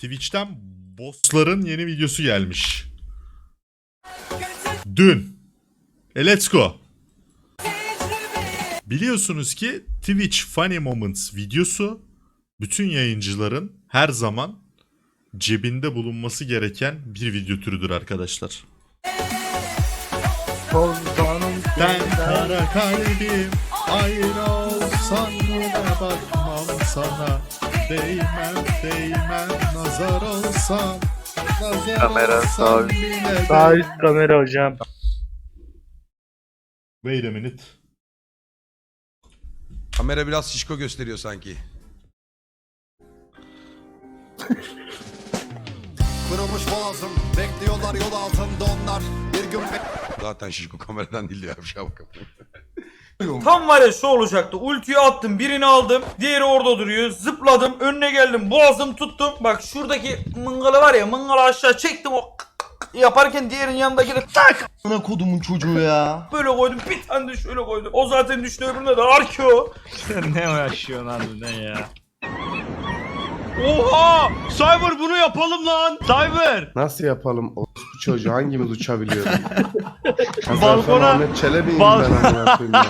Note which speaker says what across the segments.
Speaker 1: Twitch'ten bossların yeni videosu gelmiş. Dün. E let's go. Biliyorsunuz ki Twitch Funny Moments videosu bütün yayıncıların her zaman cebinde bulunması gereken bir video türüdür arkadaşlar. Ben kara kalbim aynı olsan bakmam sana Değmem değmem nazar olsam Nazar
Speaker 2: Kamera
Speaker 1: olsam
Speaker 2: sağ-
Speaker 1: bile
Speaker 3: Sağ üst kamera hocam.
Speaker 1: Wait a minute.
Speaker 4: Kamera biraz şişko gösteriyor sanki.
Speaker 5: Kırılmış boğazım Bekliyorlar yol altında onlar Bir gün
Speaker 4: Zaten şişko kameradan değil ya bir şey bakın.
Speaker 6: Tam var ya şu olacaktı. Ultiyi attım, birini aldım. Diğeri orada duruyor. Zıpladım, önüne geldim, boğazım tuttum. Bak şuradaki mıngalı var ya, mıngalı aşağı çektim o yaparken diğerinin yanındaki de tak
Speaker 2: Ana kodumun çocuğu ya.
Speaker 6: böyle koydum. Bir tane de şöyle koydum. O zaten düştü öbürüne de arkeo.
Speaker 3: ne uğraşıyorsun harbiden ya?
Speaker 7: Oha! Cyber bunu yapalım lan. Cyber.
Speaker 8: Nasıl yapalım o bu çocuğu hangimiz uçabiliyor?
Speaker 7: Balkona-
Speaker 8: Ahmet Çelebi'yim
Speaker 7: Bal-
Speaker 8: ben amına koyayım ya.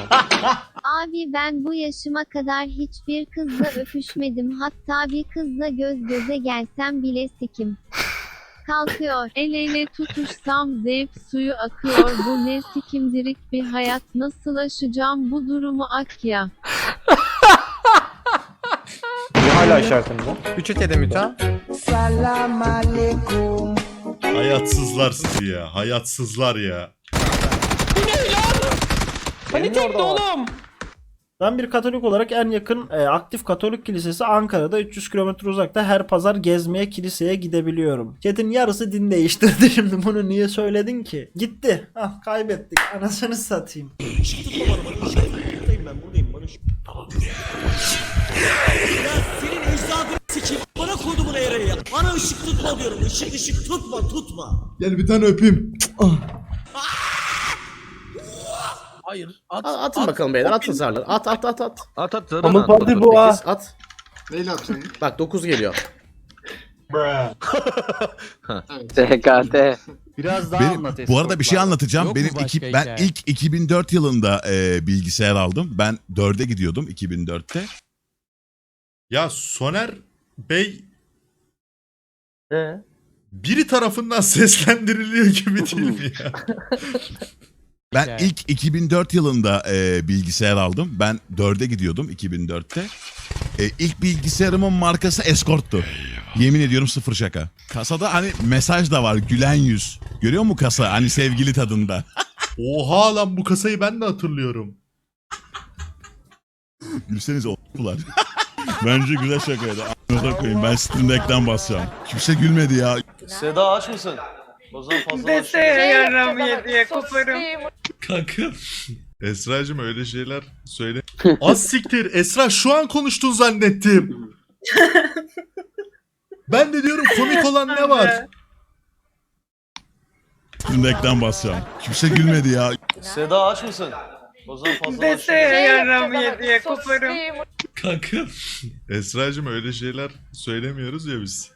Speaker 9: Abi ben bu yaşıma kadar hiçbir kızla öpüşmedim. Hatta bir kızla göz göze gelsem bile sikim. Kalkıyor. El ele tutuşsam zevk suyu akıyor. Bu ne sikimdirik bir hayat. Nasıl aşacağım bu durumu Akya?
Speaker 3: Hala aşağısında.
Speaker 2: Üçü Tedemüta.
Speaker 1: Hayatsızlar sizi ya. Hayatsızlar ya.
Speaker 3: Hani tek oğlum. Ben bir Katolik olarak en yakın e, aktif Katolik kilisesi Ankara'da 300 kilometre uzakta her pazar gezmeye kiliseye gidebiliyorum. Chat'in yarısı din değiştirdi şimdi bunu niye söyledin ki? Gitti. Ah kaybettik. Anasını satayım.
Speaker 10: Senin ecdadını sikeyim. Bana kodumun eğreyi. Bana ışık tutma diyorum. Işık ışık tutma tutma.
Speaker 1: Gel bir tane öpeyim.
Speaker 10: Hayır. At.
Speaker 2: Atın bakalım beyler atın zarları. At at at at.
Speaker 7: At at
Speaker 3: Ama hadi bu ha.
Speaker 2: At.
Speaker 5: Neyle atacaksın?
Speaker 2: Bak 9 geliyor.
Speaker 6: TKT.
Speaker 7: Biraz daha
Speaker 11: Benim-
Speaker 7: anlat
Speaker 11: bu arada bir şey anlatacağım.
Speaker 7: Yok mu
Speaker 11: Benim
Speaker 7: başka
Speaker 11: iki, ben
Speaker 7: hikaye?
Speaker 11: ilk 2004 yılında e, bilgisayar aldım. Ben 4'e gidiyordum 2004'te.
Speaker 1: Ya Soner Bey
Speaker 3: Ee?
Speaker 1: biri tarafından seslendiriliyor gibi değil mi ya?
Speaker 11: Ben
Speaker 7: Hikaye.
Speaker 11: ilk 2004 yılında e, bilgisayar aldım. Ben 4'e gidiyordum 2004'te. E, ilk bilgisayarımın markası Escort'tu. Yemin ediyorum sıfır şaka. Kasada hani mesaj da var gülen yüz. Görüyor musun kasa hani sevgili tadında.
Speaker 1: Oha lan bu kasayı ben de hatırlıyorum.
Speaker 11: Gülsenize o**lar. Bence güzel şakaydı. A**ınıza koyayım ben Steam Deck'ten basacağım. Kimse gülmedi ya.
Speaker 7: Seda aç mısın? O zaman fazla
Speaker 1: Kanka. Esra'cığım öyle şeyler söyle. Az siktir. Esra şu an konuştun zannettim. ben de diyorum komik olan ne var?
Speaker 11: Steam Deck'ten basacağım. Kimse gülmedi ya.
Speaker 7: Seda aç mısın? O zaman fazla
Speaker 1: Kanka. Esra'cığım öyle şeyler söylemiyoruz ya biz.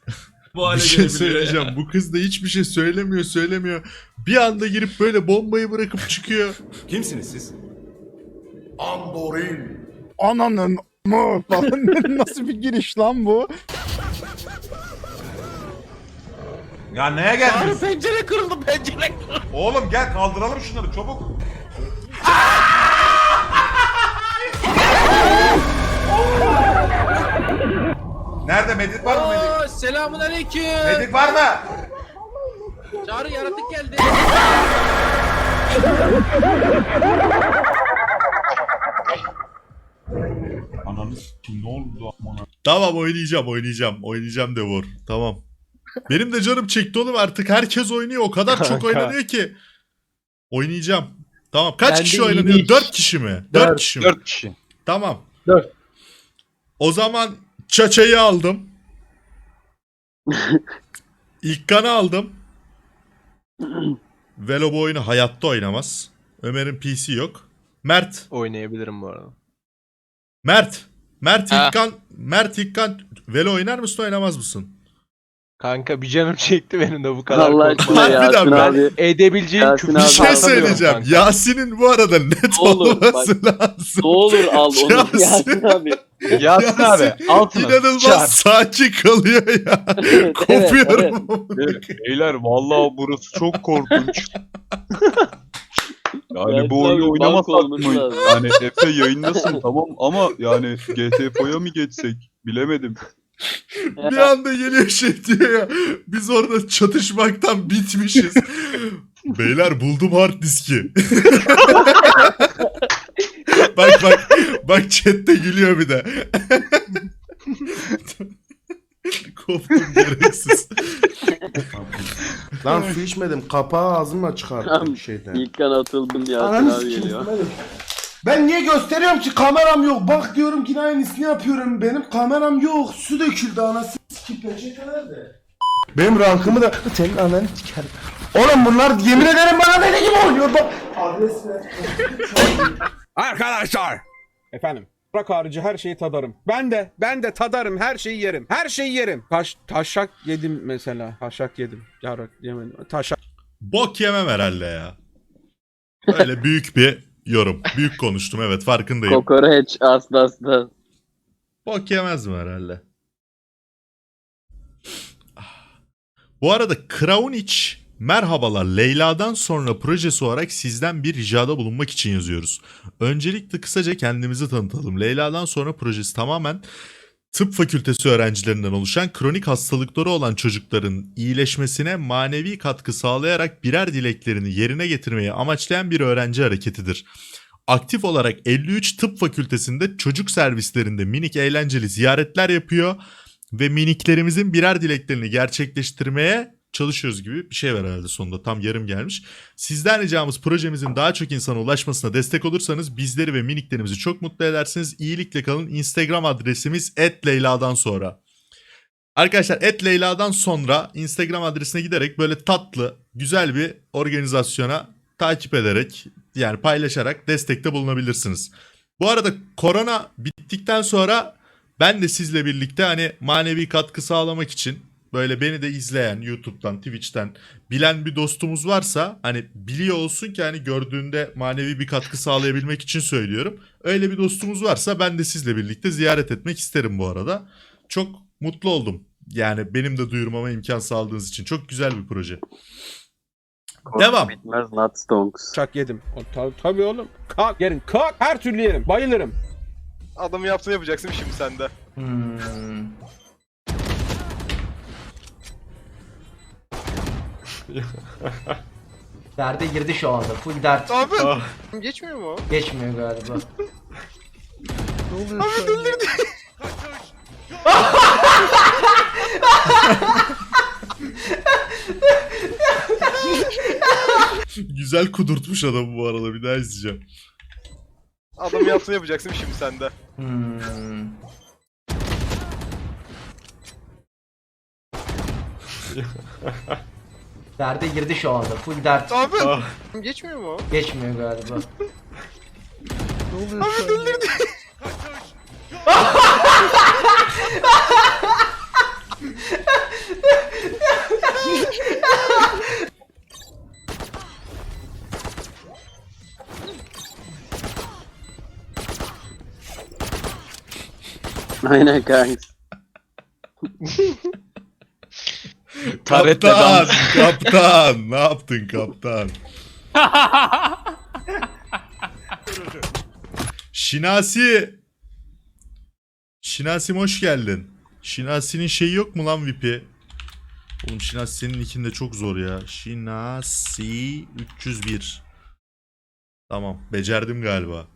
Speaker 6: Bu
Speaker 1: bir
Speaker 6: hale
Speaker 1: şey
Speaker 6: gelebiliyor
Speaker 1: söyleyeceğim. Bu kız da hiçbir şey söylemiyor söylemiyor. Bir anda girip böyle bombayı bırakıp çıkıyor.
Speaker 5: Kimsiniz siz? Andorin
Speaker 8: Ananın mı falan nasıl bir giriş lan bu?
Speaker 4: Ya neye geldiniz?
Speaker 10: Pencere kırıldı pencere.
Speaker 4: Oğlum gel kaldıralım şunları çabuk. Nerede medik var mı medik?
Speaker 10: Selamun aleyküm.
Speaker 4: Medik var mı?
Speaker 10: Çağrı yaratık geldi.
Speaker 4: Ananı s**tim ne oldu amına?
Speaker 1: Tamam oynayacağım oynayacağım. Oynayacağım Devor. Tamam. Benim de canım çekti oğlum artık herkes oynuyor. O kadar çok
Speaker 3: Kanka.
Speaker 1: oynanıyor ki. Oynayacağım. Tamam kaç
Speaker 3: Bende
Speaker 1: kişi oynanıyor?
Speaker 3: iş.
Speaker 1: 4 kişi mi? 4 kişi mi?
Speaker 7: 4 kişi.
Speaker 1: Tamam.
Speaker 3: Dört.
Speaker 1: O zaman Çaça'yı aldım. İlkan'ı aldım. Velo bu oyunu hayatta oynamaz. Ömer'in PC yok. Mert.
Speaker 7: Oynayabilirim bu arada.
Speaker 1: Mert. Mert
Speaker 6: Ha.
Speaker 1: İlkan. Mert İlkan. Velo oynar mısın oynamaz mısın?
Speaker 7: Kanka bir canım çekti benim de bu kadar
Speaker 10: Allah
Speaker 7: korkmam.
Speaker 1: Harbiden
Speaker 10: Yasin
Speaker 1: ben-
Speaker 10: abi.
Speaker 7: Edebileceğin
Speaker 10: Yasin
Speaker 7: küfür
Speaker 10: abi.
Speaker 1: Bir şey
Speaker 7: anlatamıyorum
Speaker 1: söyleyeceğim.
Speaker 7: kanka.
Speaker 1: Yasin'in bu arada net
Speaker 10: Olur,
Speaker 1: olması lazım.
Speaker 10: Ne olur al onu
Speaker 1: Yasin-
Speaker 10: Yasin abi.
Speaker 7: Yasin abi altına
Speaker 1: İnanılmaz
Speaker 7: çarp.
Speaker 1: sakin kalıyor ya.
Speaker 10: evet,
Speaker 1: Kopuyorum.
Speaker 4: Beyler vallahi burası çok korkunç. Yani
Speaker 10: Yasin
Speaker 4: bu
Speaker 10: abi,
Speaker 4: oyunu
Speaker 10: bank
Speaker 4: oynamasak
Speaker 10: olması
Speaker 4: mı?
Speaker 10: lazım.
Speaker 4: Yani Efe yayındasın tamam ama yani GTFO'ya mı geçsek bilemedim.
Speaker 1: Bir anda geliyor şey diyor ya. Biz orada çatışmaktan bitmişiz. Beyler buldum hard diski. bak bak. Bak chatte gülüyor bir de. Koptum gereksiz.
Speaker 2: Lan su içmedim. Kapağı ağzımla çıkarttım şeyden.
Speaker 10: İlk kan atıldın Yasin
Speaker 2: Ananı sikeyim,
Speaker 10: geliyor.
Speaker 2: içmedim. Ben niye gösteriyorum ki kameram yok. Bak diyorum ki aynısını yapıyorum. Benim kameram yok. Su döküldü anası sikip peçete nerede? Benim rankımı da senin ananı sikerim. Oğlum bunlar yemin ederim bana deli gibi oynuyor bak. Adres ver.
Speaker 8: Arkadaşlar. Efendim. Bırak harici her şeyi tadarım. Ben de, ben de tadarım, her şeyi yerim. Her şeyi yerim. Taş, taşak yedim mesela. Taşak yedim. Yarak yemedim. Taşak.
Speaker 1: Bok yemem herhalde ya. Öyle büyük bir yorum. Büyük konuştum evet farkındayım.
Speaker 10: Kokoreç asla asla.
Speaker 1: Bok yemez mi herhalde? Bu arada Kraunic merhabalar Leyla'dan sonra projesi olarak sizden bir ricada bulunmak için yazıyoruz. Öncelikle kısaca kendimizi tanıtalım. Leyla'dan sonra projesi tamamen tıp fakültesi öğrencilerinden oluşan kronik hastalıkları olan çocukların iyileşmesine manevi katkı sağlayarak birer dileklerini yerine getirmeyi amaçlayan bir öğrenci hareketidir. Aktif olarak 53 tıp fakültesinde çocuk servislerinde minik eğlenceli ziyaretler yapıyor ve miniklerimizin birer dileklerini gerçekleştirmeye çalışıyoruz gibi bir şey var herhalde sonunda tam yarım gelmiş. Sizden ricamız projemizin daha çok insana ulaşmasına destek olursanız bizleri ve miniklerimizi çok mutlu edersiniz. İyilikle kalın. Instagram adresimiz @leyla'dan sonra. Arkadaşlar @leyla'dan sonra Instagram adresine giderek böyle tatlı, güzel bir organizasyona takip ederek yani paylaşarak destekte bulunabilirsiniz. Bu arada korona bittikten sonra ben de sizle birlikte hani manevi katkı sağlamak için böyle beni de izleyen YouTube'dan, Twitch'ten bilen bir dostumuz varsa hani biliyor olsun ki hani gördüğünde manevi bir katkı sağlayabilmek için söylüyorum. Öyle bir dostumuz varsa ben de sizle birlikte ziyaret etmek isterim bu arada. Çok mutlu oldum. Yani benim de duyurmama imkan sağladığınız için. Çok güzel bir proje. Devam.
Speaker 10: Bitmez not stonks.
Speaker 8: Taşak yedim. O, ta- tabii oğlum. Kalk yerim. Kalk. Her türlü yerim. Bayılırım.
Speaker 7: Adamı yaptığını yapacaksın şimdi sen de.
Speaker 2: Derde girdi şu anda. Full dert.
Speaker 7: Abi geçmiyor mu?
Speaker 2: Geçmiyor galiba.
Speaker 1: Güzel kudurtmuş adamı bu arada. Bir daha izleyeceğim.
Speaker 7: Adamı yaptığını yapacaksın şimdi sen de.
Speaker 2: Derde girdi şu anda. Full dert.
Speaker 7: Abi geçmiyor mu?
Speaker 2: Geçmiyor galiba.
Speaker 10: Aynen kanks.
Speaker 1: Kaptan, kaptan. Ne yaptın kaptan? Şinasi. Şinasi'm hoş geldin. Şinasi'nin şeyi yok mu lan VIP'i? Oğlum Şinasi senin ikinde çok zor ya. Şinasi 301. Tamam becerdim galiba.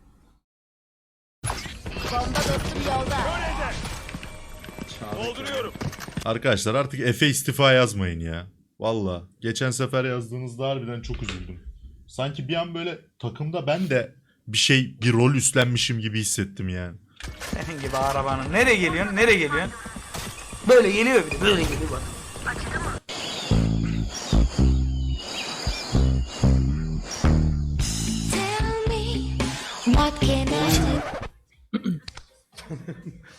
Speaker 1: Arkadaşlar artık Efe istifa yazmayın ya. Valla geçen sefer yazdığınızda harbiden çok üzüldüm. Sanki bir an böyle takımda ben de bir şey bir rol üstlenmişim gibi hissettim yani.
Speaker 6: Senin gibi arabanın. Nereye geliyorsun? Nereye geliyorsun? Böyle geliyor bir de böyle geliyor bak.
Speaker 9: What can I do?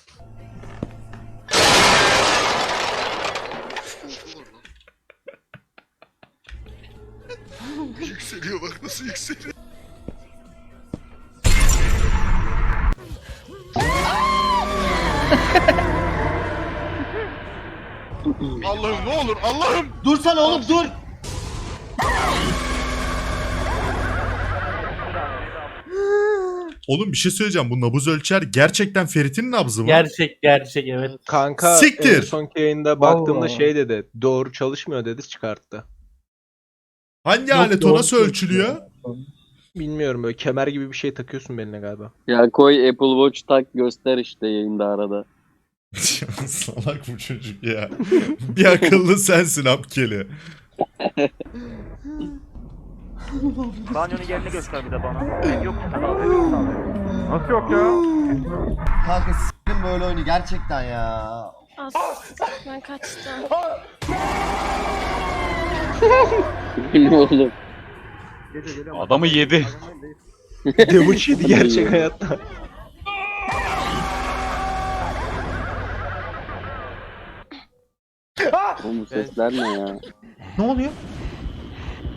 Speaker 11: nasıl yükseliyor. Allah'ım ne olur Allah'ım.
Speaker 2: Dursana oğlum dur.
Speaker 1: Oğlum bir şey söyleyeceğim. Bu nabız ölçer gerçekten Ferit'in nabzı mı?
Speaker 3: Gerçek gerçek evet.
Speaker 7: Kanka
Speaker 1: Siktir!
Speaker 7: en sonki yayında baktığımda
Speaker 3: Allah.
Speaker 7: şey dedi. Doğru çalışmıyor dedi çıkarttı.
Speaker 1: Hangi
Speaker 3: Yok,
Speaker 1: alet o
Speaker 3: doğru
Speaker 1: nasıl ölçülüyor?
Speaker 7: Bilmiyorum böyle kemer gibi bir şey takıyorsun beline galiba.
Speaker 10: Ya koy Apple Watch tak göster işte yayında arada.
Speaker 1: Salak bu çocuk ya. bir akıllı sensin Apkeli.
Speaker 6: Banyonun yerini göster bir de bana. Yok.
Speaker 2: Nasıl yok ya? Kanka s**tim böyle oyunu gerçekten ya.
Speaker 9: Ben kaçtım.
Speaker 10: ne oğlum?
Speaker 4: Adamı yedi.
Speaker 7: Devuç yedi gerçek hayatta.
Speaker 10: Oğlum bu sesler ne ya?
Speaker 2: Ne oluyor?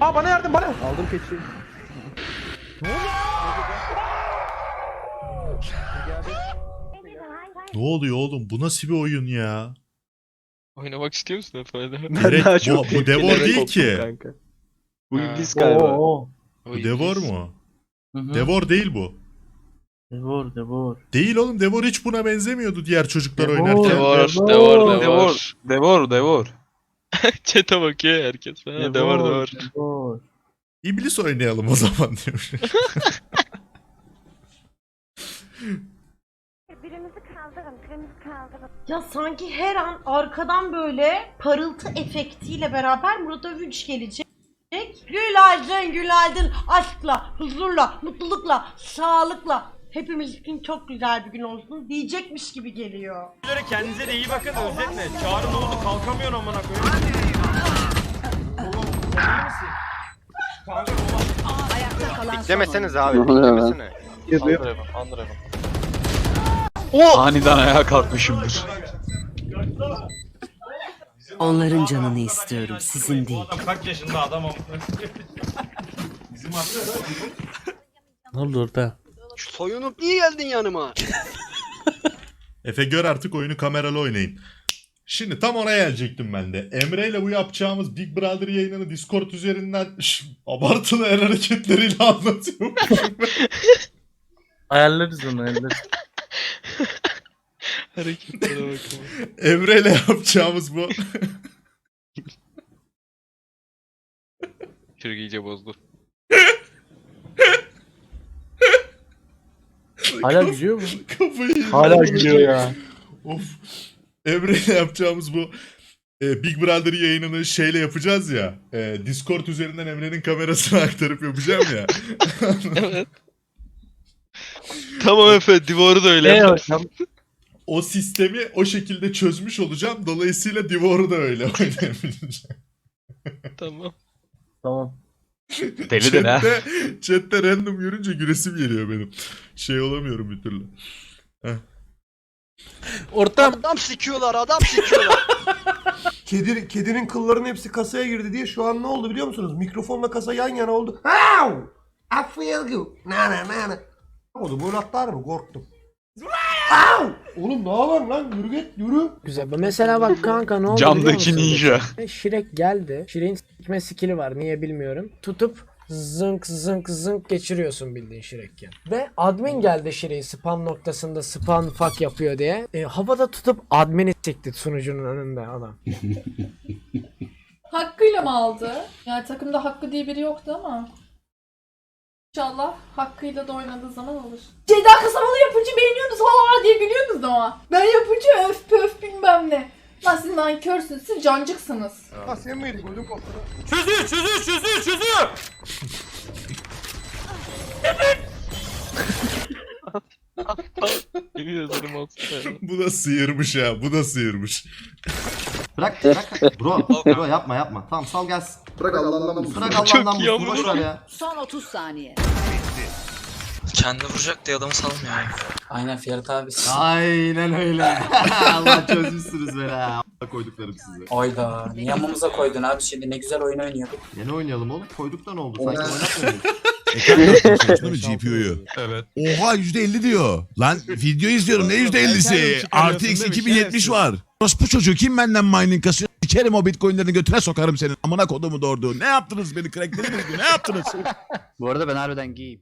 Speaker 2: Aa bana yardım bana. Aldım keçiyi.
Speaker 1: Ne oluyor oğlum? Bu nasıl bir oyun ya?
Speaker 7: Oynamak istiyor musun Efe'de?
Speaker 1: Direkt bu, bu Devor değil ki.
Speaker 7: Kanka. Bu iblis galiba.
Speaker 3: Oo.
Speaker 1: Bu Devor mu?
Speaker 3: Hı hı.
Speaker 1: Devor değil bu.
Speaker 3: Devor devor.
Speaker 1: Değil oğlum Devor hiç buna benzemiyordu diğer çocuklar
Speaker 3: Devor.
Speaker 1: oynarken.
Speaker 3: Devor,
Speaker 10: devor,
Speaker 4: Devor. Devor. Devor.
Speaker 7: Çete bakıyor herkes.
Speaker 3: Devor, devor.
Speaker 1: İblis oynayalım o zaman diyor.
Speaker 9: Birimizi kaldırın, birimizi kaldırın.
Speaker 12: Ya sanki her an arkadan böyle parıltı efektiyle beraber Murat Övünç gelecek. Günaydın, günaydın. Aşkla, huzurla, mutlulukla, sağlıkla. Hepimiz için çok güzel bir gün olsun diyecekmiş gibi geliyor.
Speaker 6: Kendinize de iyi bakın özetle. Çağrı ne oldu kalkamıyorsun amına koyayım.
Speaker 7: Demeseniz abi.
Speaker 10: Ne oluyor lan?
Speaker 4: Aniden ayağa kalkmışımdır.
Speaker 10: Onların canını istiyorum, sizin değil.
Speaker 6: Kaç yaşında adam amına
Speaker 3: Ne oldu orada?
Speaker 7: Soyunup niye geldin yanıma?
Speaker 1: Efe gör artık oyunu kameralı oynayın. Şimdi tam oraya gelecektim ben de. Emre ile bu yapacağımız Big Brother yayınını Discord üzerinden Şş, abartılı el hareketleriyle anlatıyorum.
Speaker 3: Ayarlarız onu ayarlarız.
Speaker 7: Hareketlere bakın.
Speaker 1: Emre ile yapacağımız bu.
Speaker 7: Çocuk iyice bozdu.
Speaker 3: Hala gülüyor mu?
Speaker 1: Kafayı.
Speaker 3: Hala gülüyor ya.
Speaker 1: Of. Emre ile yapacağımız bu e, Big Brother yayınını şeyle yapacağız ya. e, Discord üzerinden Emre'nin kamerasına aktarıp yapacağım ya.
Speaker 7: Evet. tamam Efe, Divor'u da öyle.
Speaker 3: Hocam?
Speaker 1: O sistemi o şekilde çözmüş olacağım. Dolayısıyla Divor'u da öyle oynayabileceğim.
Speaker 7: Tamam.
Speaker 3: Tamam.
Speaker 4: Delidir ha.
Speaker 1: Chatte, random görünce güresim geliyor benim. Şey olamıyorum bir türlü.
Speaker 3: Ortam.
Speaker 7: Adam sikiyorlar, adam sikiyorlar.
Speaker 2: Kedi, kedinin kıllarının hepsi kasaya girdi diye şu an ne oldu biliyor musunuz? Mikrofonla kasa yan yana oldu. Ow! I feel good. Na na na na. Oldu böyle atlar mı? Korktum. Ow! Oğlum ne var lan? Yürü git yürü.
Speaker 10: Güzel. Mesela bak kanka ne oldu
Speaker 4: Camdaki ninja.
Speaker 10: Şirek geldi. Şirek'in sikme skill'i var. Niye bilmiyorum. Tutup zınk zınk zınk geçiriyorsun bildiğin Şirekken. Ve admin geldi Şirek'i spam noktasında spam fuck yapıyor diye. E, havada tutup admini çekti sunucunun önünde adam.
Speaker 12: Hakkıyla mı aldı? Yani takımda Hakkı diye biri yoktu ama. İnşallah hakkıyla da oynadığı zaman olur. Ceyda Kasamalı yapınca beğeniyorsunuz ha diye gülüyorsunuz ama. Ben yapınca öf pöf bilmem ne. Lan siz nankörsünüz, siz cancıksınız.
Speaker 2: Ha sen miydin? Gözüm koptu.
Speaker 6: Çözüyor çözüyor çözüyor çözüyor.
Speaker 7: Yemin ederim
Speaker 1: bu da sıyırmış ya. Bu da sıyırmış.
Speaker 2: Bırak bırak. Bro, bro yapma yapma. Tamam sal gelsin. Bırak Allah'ından bulsun. Bırak Allah'ından
Speaker 7: Çok iyi
Speaker 2: bulsun. Boş ver ya.
Speaker 12: Son 30 saniye.
Speaker 13: Kendi vuracak diye adamı salmıyor.
Speaker 10: Aynen Ferit abi.
Speaker 14: Aynen öyle. Allah çözmüşsünüz beni ha. Koyduklarım size.
Speaker 10: Oyda. Niye yanımıza koydun abi şimdi ne güzel oyun oynuyorduk.
Speaker 14: Yeni oynayalım oğlum. Koyduk da ne oldu? Sanki oynatmıyorduk.
Speaker 11: Değil mi GPU'yu? Evet. Oha %50 diyor. Lan video izliyorum ne %50'si? RTX 2070 var. Bu çocuğu kim benden mining kasıyor? Sikerim o bitcoinlerini götüne sokarım senin. Amına kodumu doğurdu. Ne yaptınız beni cracklediniz mi? Ne yaptınız?
Speaker 13: Bu arada ben harbiden giyeyim.